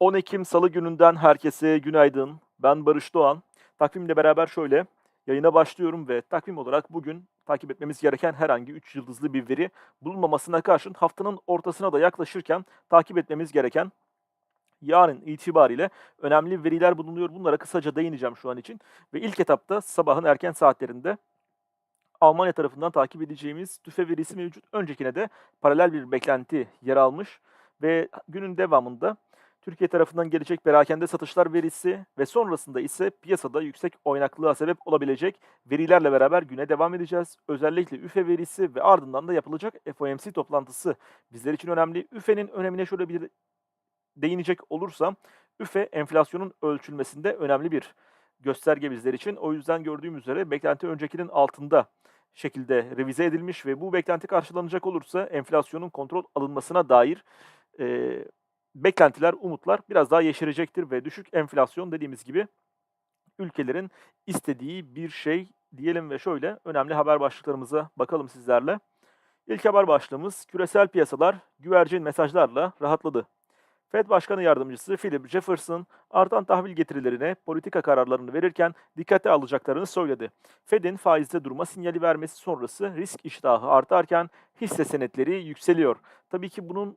10 Ekim Salı gününden herkese günaydın. Ben Barış Doğan. Takvimle beraber şöyle yayına başlıyorum ve takvim olarak bugün takip etmemiz gereken herhangi 3 yıldızlı bir veri bulunmamasına karşın haftanın ortasına da yaklaşırken takip etmemiz gereken yarın itibariyle önemli veriler bulunuyor. Bunlara kısaca değineceğim şu an için. Ve ilk etapta sabahın erken saatlerinde Almanya tarafından takip edeceğimiz tüfe verisi mevcut. Öncekine de paralel bir beklenti yer almış ve günün devamında Türkiye tarafından gelecek perakende satışlar verisi ve sonrasında ise piyasada yüksek oynaklığa sebep olabilecek verilerle beraber güne devam edeceğiz. Özellikle üfe verisi ve ardından da yapılacak FOMC toplantısı bizler için önemli. Üfe'nin önemine şöyle bir değinecek olursam, üfe enflasyonun ölçülmesinde önemli bir gösterge bizler için. O yüzden gördüğüm üzere beklenti öncekinin altında şekilde revize edilmiş ve bu beklenti karşılanacak olursa enflasyonun kontrol alınmasına dair e, beklentiler, umutlar biraz daha yeşerecektir ve düşük enflasyon dediğimiz gibi ülkelerin istediği bir şey diyelim ve şöyle önemli haber başlıklarımıza bakalım sizlerle. İlk haber başlığımız küresel piyasalar güvercin mesajlarla rahatladı. Fed Başkanı Yardımcısı Philip Jefferson artan tahvil getirilerine politika kararlarını verirken dikkate alacaklarını söyledi. Fed'in faizde durma sinyali vermesi sonrası risk iştahı artarken hisse senetleri yükseliyor. Tabii ki bunun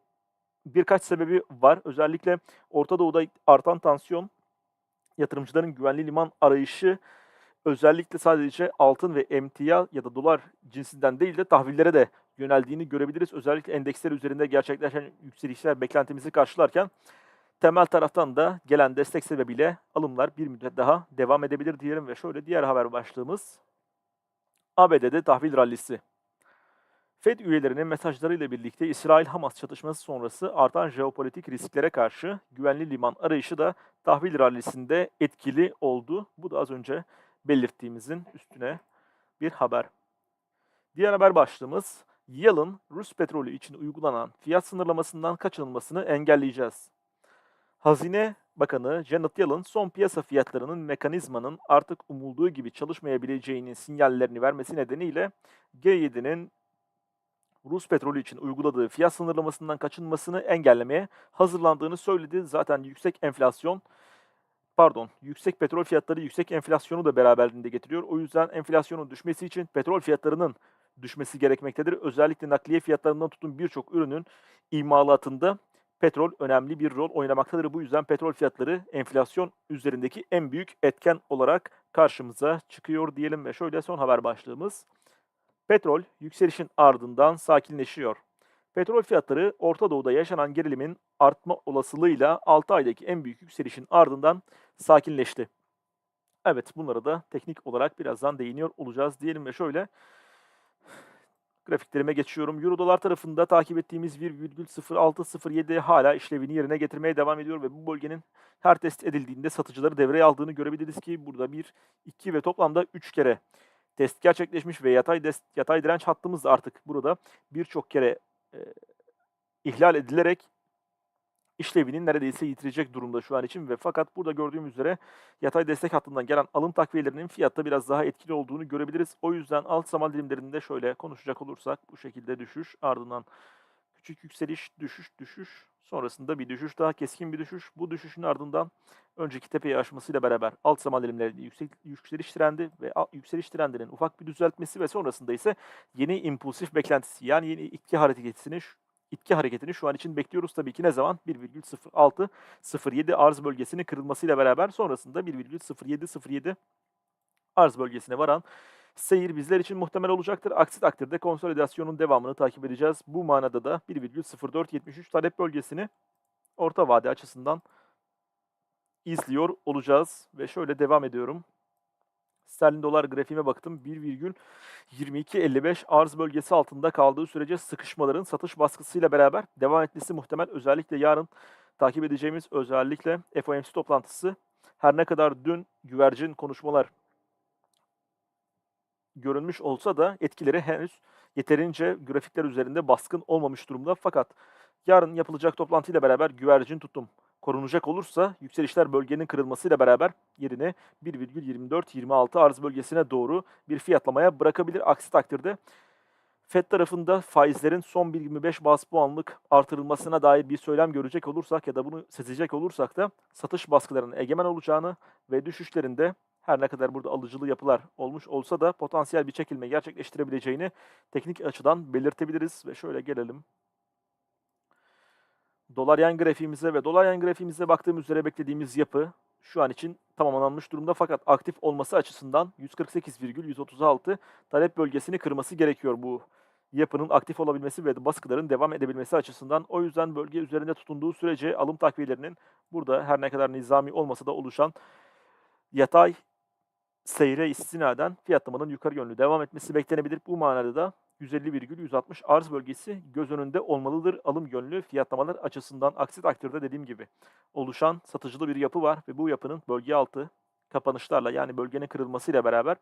birkaç sebebi var. Özellikle Orta Doğu'da artan tansiyon, yatırımcıların güvenli liman arayışı özellikle sadece altın ve emtia ya da dolar cinsinden değil de tahvillere de yöneldiğini görebiliriz. Özellikle endeksler üzerinde gerçekleşen yükselişler beklentimizi karşılarken temel taraftan da gelen destek sebebiyle alımlar bir müddet daha devam edebilir diyelim ve şöyle diğer haber başlığımız ABD'de tahvil rallisi. Fed üyelerinin mesajlarıyla birlikte İsrail-Hamas çatışması sonrası artan jeopolitik risklere karşı güvenli liman arayışı da tahvil rallisinde etkili oldu. Bu da az önce belirttiğimizin üstüne bir haber. Diğer haber başlığımız Yalın Rus petrolü için uygulanan fiyat sınırlamasından kaçınılmasını engelleyeceğiz. Hazine Bakanı Janet Yellen son piyasa fiyatlarının mekanizmanın artık umulduğu gibi çalışmayabileceğinin sinyallerini vermesi nedeniyle G7'nin Rus petrolü için uyguladığı fiyat sınırlamasından kaçınmasını engellemeye hazırlandığını söyledi. Zaten yüksek enflasyon, pardon, yüksek petrol fiyatları yüksek enflasyonu da beraberinde getiriyor. O yüzden enflasyonun düşmesi için petrol fiyatlarının düşmesi gerekmektedir. Özellikle nakliye fiyatlarından tutun birçok ürünün imalatında petrol önemli bir rol oynamaktadır. Bu yüzden petrol fiyatları enflasyon üzerindeki en büyük etken olarak karşımıza çıkıyor diyelim ve şöyle son haber başlığımız. Petrol yükselişin ardından sakinleşiyor. Petrol fiyatları Orta Doğu'da yaşanan gerilimin artma olasılığıyla 6 aydaki en büyük yükselişin ardından sakinleşti. Evet bunlara da teknik olarak birazdan değiniyor olacağız diyelim ve şöyle grafiklerime geçiyorum. Euro dolar tarafında takip ettiğimiz 1,0607 hala işlevini yerine getirmeye devam ediyor ve bu bölgenin her test edildiğinde satıcıları devreye aldığını görebiliriz ki burada 1, 2 ve toplamda 3 kere test gerçekleşmiş ve yatay dest, yatay direnç hattımız artık burada birçok kere e, ihlal edilerek işlevinin neredeyse yitirecek durumda şu an için ve fakat burada gördüğümüz üzere yatay destek hattından gelen alım takviyelerinin fiyatta biraz daha etkili olduğunu görebiliriz. O yüzden alt zaman dilimlerinde şöyle konuşacak olursak bu şekilde düşüş ardından küçük yükseliş, düşüş, düşüş sonrasında bir düşüş daha keskin bir düşüş. Bu düşüşün ardından önceki tepeyi aşmasıyla beraber alt zaman dilimlerinde yüksek, yükseliş trendi ve yükseliş trendinin ufak bir düzeltmesi ve sonrasında ise yeni impulsif beklentisi yani yeni iki hareketini itki hareketini şu an için bekliyoruz tabii ki ne zaman? 1,0607 arz bölgesinin kırılmasıyla beraber sonrasında 1,0707 arz bölgesine varan seyir bizler için muhtemel olacaktır. Aksi takdirde konsolidasyonun devamını takip edeceğiz. Bu manada da 1,0473 talep bölgesini orta vade açısından izliyor olacağız. Ve şöyle devam ediyorum. Sterlin dolar grafiğime baktım. 1,2255 arz bölgesi altında kaldığı sürece sıkışmaların satış baskısıyla beraber devam etmesi muhtemel. Özellikle yarın takip edeceğimiz özellikle FOMC toplantısı her ne kadar dün güvercin konuşmalar görünmüş olsa da etkileri henüz yeterince grafikler üzerinde baskın olmamış durumda. Fakat yarın yapılacak toplantıyla beraber güvercin tutum korunacak olursa yükselişler bölgenin kırılmasıyla beraber yerine 1,24-26 arz bölgesine doğru bir fiyatlamaya bırakabilir. Aksi takdirde FED tarafında faizlerin son 1.25 bas puanlık artırılmasına dair bir söylem görecek olursak ya da bunu sezecek olursak da satış baskılarının egemen olacağını ve düşüşlerinde her ne kadar burada alıcılı yapılar olmuş olsa da potansiyel bir çekilme gerçekleştirebileceğini teknik açıdan belirtebiliriz ve şöyle gelelim. Dolar yen grafiğimize ve dolar yen grafiğimize baktığımız üzere beklediğimiz yapı şu an için tamamlanmış durumda fakat aktif olması açısından 148,136 talep bölgesini kırması gerekiyor bu yapının aktif olabilmesi ve baskıların devam edebilmesi açısından. O yüzden bölge üzerinde tutunduğu sürece alım takviyelerinin burada her ne kadar nizami olmasa da oluşan yatay seyre istinaden fiyatlamanın yukarı yönlü devam etmesi beklenebilir. Bu manada da 150,160 arz bölgesi göz önünde olmalıdır alım yönlü fiyatlamalar açısından. Aksi takdirde dediğim gibi oluşan satıcılı bir yapı var ve bu yapının bölge altı kapanışlarla yani bölgenin kırılmasıyla beraber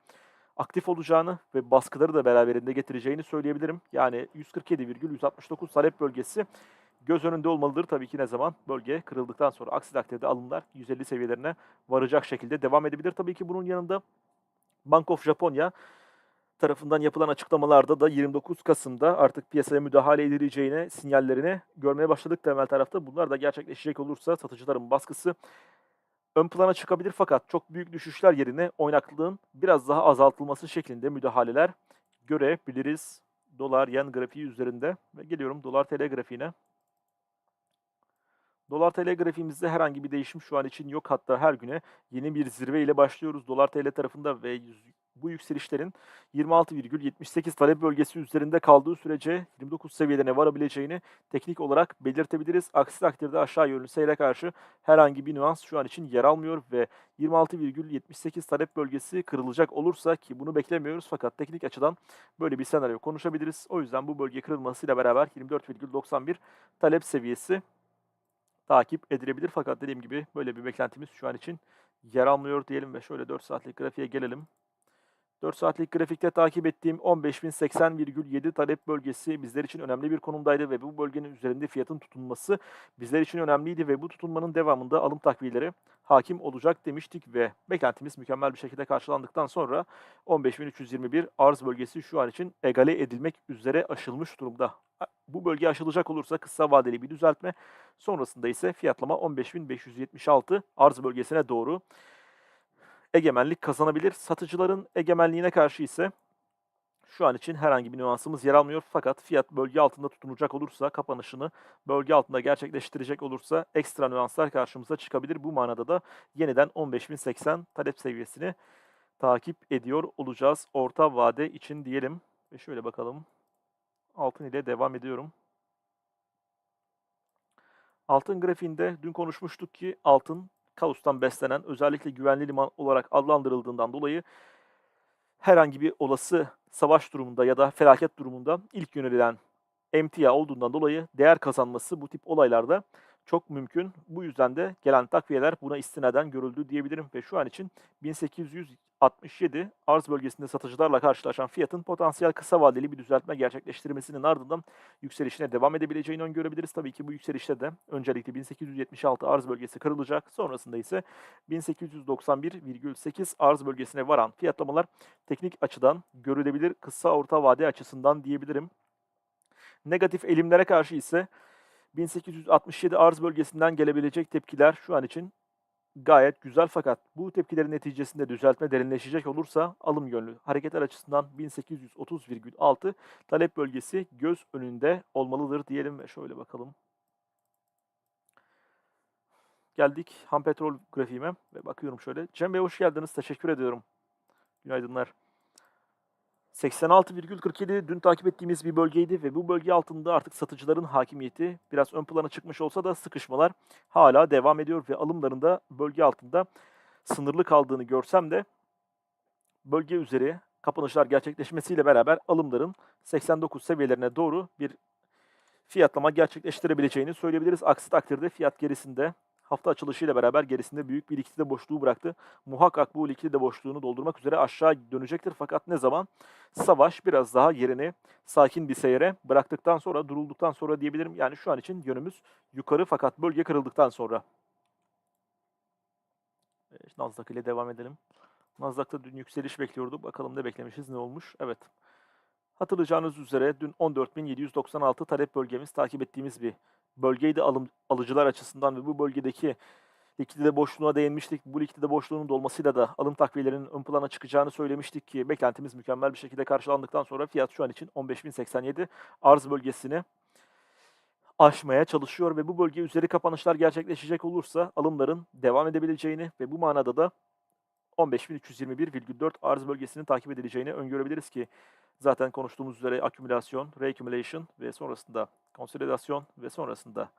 aktif olacağını ve baskıları da beraberinde getireceğini söyleyebilirim. Yani 147,169 talep bölgesi göz önünde olmalıdır. Tabii ki ne zaman bölge kırıldıktan sonra aksi takdirde alımlar 150 seviyelerine varacak şekilde devam edebilir. Tabii ki bunun yanında Bank of Japonya tarafından yapılan açıklamalarda da 29 Kasım'da artık piyasaya müdahale edileceğine sinyallerini görmeye başladık temel tarafta. Bunlar da gerçekleşecek olursa satıcıların baskısı ön plana çıkabilir fakat çok büyük düşüşler yerine oynaklığın biraz daha azaltılması şeklinde müdahaleler görebiliriz. Dolar yen grafiği üzerinde ve geliyorum dolar TL grafiğine. Dolar TL grafiğimizde herhangi bir değişim şu an için yok. Hatta her güne yeni bir zirve ile başlıyoruz. Dolar TL tarafında ve bu yükselişlerin 26,78 talep bölgesi üzerinde kaldığı sürece 29 seviyelerine varabileceğini teknik olarak belirtebiliriz. Aksi takdirde aşağı yönlü seyre karşı herhangi bir nüans şu an için yer almıyor ve 26,78 talep bölgesi kırılacak olursa ki bunu beklemiyoruz fakat teknik açıdan böyle bir senaryo konuşabiliriz. O yüzden bu bölge kırılmasıyla beraber 24,91 talep seviyesi takip edilebilir. Fakat dediğim gibi böyle bir beklentimiz şu an için yer almıyor diyelim ve şöyle 4 saatlik grafiğe gelelim. 4 saatlik grafikte takip ettiğim 15.080,7 talep bölgesi bizler için önemli bir konumdaydı ve bu bölgenin üzerinde fiyatın tutunması bizler için önemliydi ve bu tutunmanın devamında alım takviyeleri hakim olacak demiştik ve beklentimiz mükemmel bir şekilde karşılandıktan sonra 15.321 arz bölgesi şu an için egale edilmek üzere aşılmış durumda. Bu bölge aşılacak olursa kısa vadeli bir düzeltme sonrasında ise fiyatlama 15.576 arz bölgesine doğru egemenlik kazanabilir. Satıcıların egemenliğine karşı ise şu an için herhangi bir nüansımız yer almıyor. Fakat fiyat bölge altında tutunacak olursa, kapanışını bölge altında gerçekleştirecek olursa ekstra nüanslar karşımıza çıkabilir. Bu manada da yeniden 15.080 talep seviyesini takip ediyor olacağız. Orta vade için diyelim. Ve şöyle bakalım. Altın ile devam ediyorum. Altın grafiğinde dün konuşmuştuk ki altın kaostan beslenen özellikle güvenli liman olarak adlandırıldığından dolayı herhangi bir olası savaş durumunda ya da felaket durumunda ilk yönelilen emtia olduğundan dolayı değer kazanması bu tip olaylarda çok mümkün. Bu yüzden de gelen takviyeler buna istinaden görüldü diyebilirim ve şu an için 1867 arz bölgesinde satıcılarla karşılaşan fiyatın potansiyel kısa vadeli bir düzeltme gerçekleştirmesinin ardından yükselişine devam edebileceğini öngörebiliriz. Tabii ki bu yükselişte de öncelikle 1876 arz bölgesi kırılacak. Sonrasında ise 1891,8 arz bölgesine varan fiyatlamalar teknik açıdan görülebilir kısa orta vade açısından diyebilirim. Negatif elimlere karşı ise 1867 arz bölgesinden gelebilecek tepkiler şu an için gayet güzel fakat bu tepkilerin neticesinde düzeltme derinleşecek olursa alım yönlü hareketler açısından 1830,6 talep bölgesi göz önünde olmalıdır diyelim ve şöyle bakalım. Geldik ham petrol grafiğime ve bakıyorum şöyle. Cem Bey hoş geldiniz. Teşekkür ediyorum. Günaydınlar. 86,47 dün takip ettiğimiz bir bölgeydi ve bu bölge altında artık satıcıların hakimiyeti biraz ön plana çıkmış olsa da sıkışmalar hala devam ediyor ve alımlarında bölge altında sınırlı kaldığını görsem de bölge üzeri kapanışlar gerçekleşmesiyle beraber alımların 89 seviyelerine doğru bir fiyatlama gerçekleştirebileceğini söyleyebiliriz. Aksi takdirde fiyat gerisinde hafta açılışıyla beraber gerisinde büyük bir likidite boşluğu bıraktı. Muhakkak bu likidite boşluğunu doldurmak üzere aşağı dönecektir. Fakat ne zaman? Savaş biraz daha yerini sakin bir seyre bıraktıktan sonra, durulduktan sonra diyebilirim. Yani şu an için yönümüz yukarı fakat bölge kırıldıktan sonra. Evet, Nasdaq ile devam edelim. Nasdaq'ta dün yükseliş bekliyordu. Bakalım ne beklemişiz, ne olmuş? Evet. Hatırlayacağınız üzere dün 14.796 talep bölgemiz takip ettiğimiz bir bölgeydi alım, alıcılar açısından ve bu bölgedeki likidite boşluğuna değinmiştik. Bu likidite boşluğunun dolmasıyla da alım takviyelerinin ön plana çıkacağını söylemiştik ki beklentimiz mükemmel bir şekilde karşılandıktan sonra fiyat şu an için 15.087 arz bölgesini aşmaya çalışıyor ve bu bölge üzeri kapanışlar gerçekleşecek olursa alımların devam edebileceğini ve bu manada da 15.321,4 arz bölgesinin takip edileceğini öngörebiliriz ki zaten konuştuğumuz üzere akümülasyon, reaccumulation ve sonrasında konsolidasyon ve sonrasında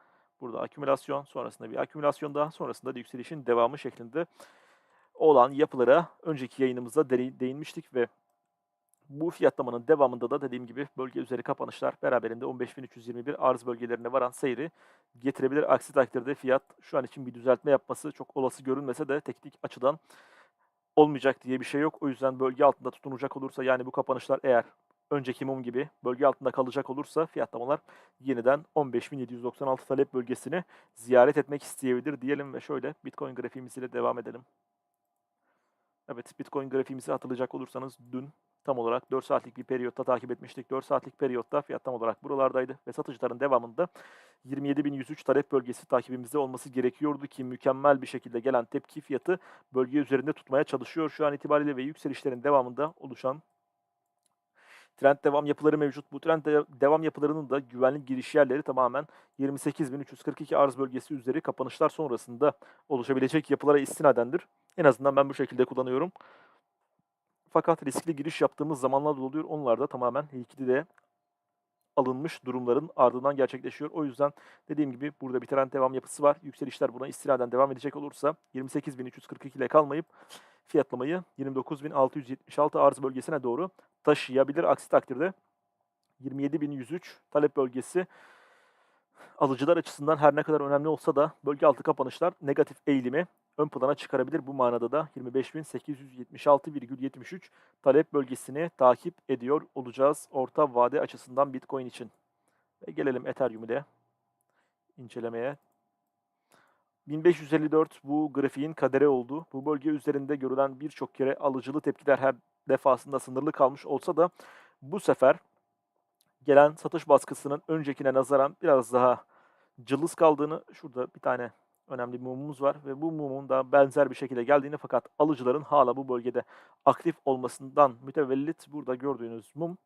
burada akümülasyon, sonrasında bir akümülasyon daha, sonrasında da yükselişin devamı şeklinde olan yapılara önceki yayınımızda değinmiştik ve bu fiyatlamanın devamında da dediğim gibi bölge üzeri kapanışlar beraberinde 15.321 arz bölgelerine varan seyri getirebilir. Aksi takdirde fiyat şu an için bir düzeltme yapması çok olası görünmese de teknik açıdan olmayacak diye bir şey yok. O yüzden bölge altında tutunacak olursa yani bu kapanışlar eğer önceki mum gibi bölge altında kalacak olursa fiyatlamalar yeniden 15.796 talep bölgesini ziyaret etmek isteyebilir diyelim ve şöyle Bitcoin grafiğimiz ile devam edelim. Evet Bitcoin grafiğimizi hatırlayacak olursanız dün tam olarak 4 saatlik bir periyotta takip etmiştik. 4 saatlik periyotta fiyat tam olarak buralardaydı ve satışların devamında 27.103 talep bölgesi takibimizde olması gerekiyordu ki mükemmel bir şekilde gelen tepki fiyatı bölge üzerinde tutmaya çalışıyor şu an itibariyle ve yükselişlerin devamında oluşan trend devam yapıları mevcut. Bu trend de- devam yapılarının da güvenli giriş yerleri tamamen 28.342 arz bölgesi üzeri kapanışlar sonrasında oluşabilecek yapılara istinadendir. En azından ben bu şekilde kullanıyorum. Fakat riskli giriş yaptığımız zamanlar da oluyor. Onlar da tamamen likidite alınmış durumların ardından gerçekleşiyor. O yüzden dediğim gibi burada bir trend devam yapısı var. Yükselişler buna istinaden devam edecek olursa 28.342 ile kalmayıp fiyatlamayı 29.676 arz bölgesine doğru taşıyabilir. Aksi takdirde 27.103 talep bölgesi alıcılar açısından her ne kadar önemli olsa da bölge altı kapanışlar negatif eğilimi ön plana çıkarabilir. Bu manada da 25.876,73 talep bölgesini takip ediyor olacağız orta vade açısından Bitcoin için. Ve gelelim Ethereum ile incelemeye. 1554 bu grafiğin kaderi oldu. Bu bölge üzerinde görülen birçok kere alıcılı tepkiler her defasında sınırlı kalmış olsa da bu sefer gelen satış baskısının öncekine nazaran biraz daha cılız kaldığını şurada bir tane önemli bir mumumuz var ve bu mumun da benzer bir şekilde geldiğini fakat alıcıların hala bu bölgede aktif olmasından mütevellit burada gördüğünüz mum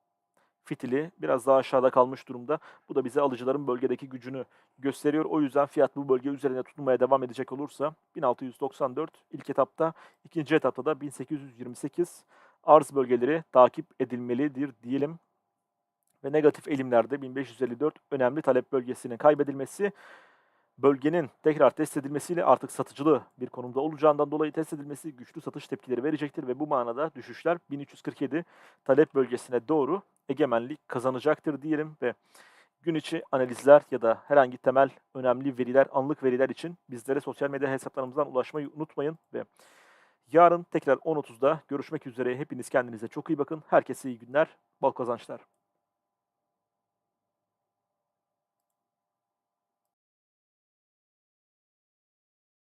fitili biraz daha aşağıda kalmış durumda. Bu da bize alıcıların bölgedeki gücünü gösteriyor. O yüzden fiyat bu bölge üzerine tutunmaya devam edecek olursa 1694 ilk etapta, ikinci etapta da 1828 arz bölgeleri takip edilmelidir diyelim. Ve negatif eğilimlerde 1554 önemli talep bölgesinin kaybedilmesi bölgenin tekrar test edilmesiyle artık satıcılı bir konumda olacağından dolayı test edilmesi güçlü satış tepkileri verecektir ve bu manada düşüşler 1347 talep bölgesine doğru egemenlik kazanacaktır diyelim ve gün içi analizler ya da herhangi temel önemli veriler, anlık veriler için bizlere sosyal medya hesaplarımızdan ulaşmayı unutmayın ve yarın tekrar 10.30'da görüşmek üzere. Hepiniz kendinize çok iyi bakın. Herkese iyi günler, bol kazançlar.